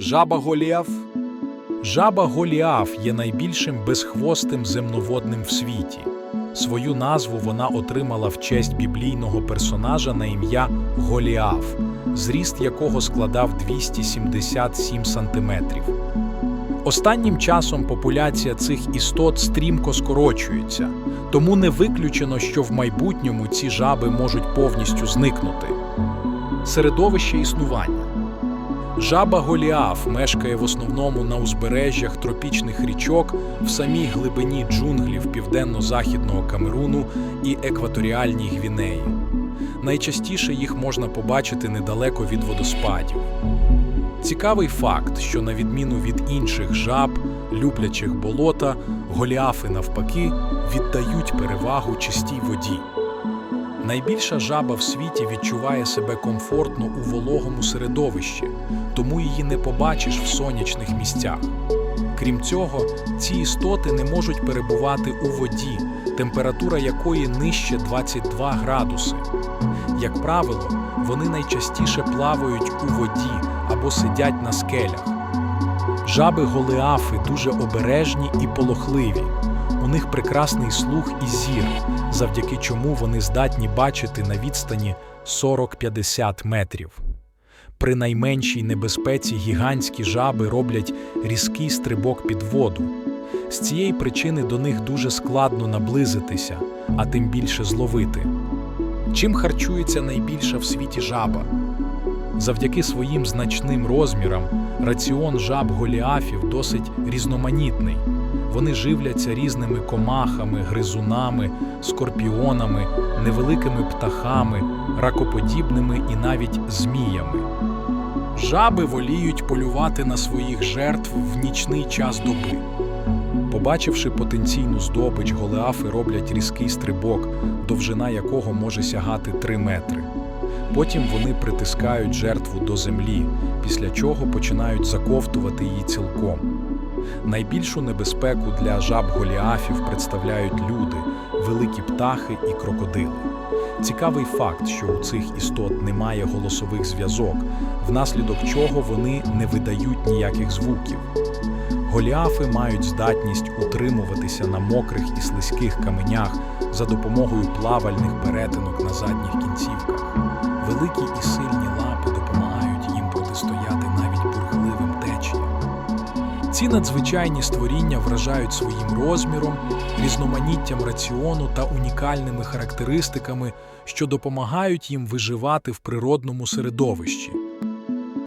Жаба Голіаф Жаба Голіаф є найбільшим безхвостим земноводним в світі. Свою назву вона отримала в честь біблійного персонажа на ім'я Голіаф, зріст якого складав 277 сантиметрів. Останнім часом популяція цих істот стрімко скорочується, тому не виключено, що в майбутньому ці жаби можуть повністю зникнути. Середовище існування Жаба Голіаф мешкає в основному на узбережжях тропічних річок в самій глибині джунглів південно-західного Камеруну і екваторіальній Гвінеї. Найчастіше їх можна побачити недалеко від водоспадів. Цікавий факт, що на відміну від інших жаб, люблячих болота, голіафи навпаки віддають перевагу чистій воді. Найбільша жаба в світі відчуває себе комфортно у вологому середовищі, тому її не побачиш в сонячних місцях. Крім цього, ці істоти не можуть перебувати у воді, температура якої нижче 22 градуси. Як правило, вони найчастіше плавають у воді або сидять на скелях. Жаби голеафи дуже обережні і полохливі. У них прекрасний слух і зір, завдяки чому вони здатні бачити на відстані 40-50 метрів. При найменшій небезпеці гігантські жаби роблять різкий стрибок під воду. З цієї причини до них дуже складно наблизитися, а тим більше зловити. Чим харчується найбільша в світі жаба? Завдяки своїм значним розмірам раціон жаб голіафів досить різноманітний. Вони живляться різними комахами, гризунами, скорпіонами, невеликими птахами, ракоподібними і навіть зміями. Жаби воліють полювати на своїх жертв в нічний час доби. Побачивши потенційну здобич, голеафи роблять різкий стрибок, довжина якого може сягати 3 метри. Потім вони притискають жертву до землі, після чого починають заковтувати її цілком. Найбільшу небезпеку для жаб голіафів представляють люди, великі птахи і крокодили. Цікавий факт, що у цих істот немає голосових зв'язок, внаслідок чого вони не видають ніяких звуків. Голіафи мають здатність утримуватися на мокрих і слизьких каменях за допомогою плавальних перетинок на задніх кінцівках. Великі і сильні Ці надзвичайні створіння вражають своїм розміром, різноманіттям раціону та унікальними характеристиками, що допомагають їм виживати в природному середовищі.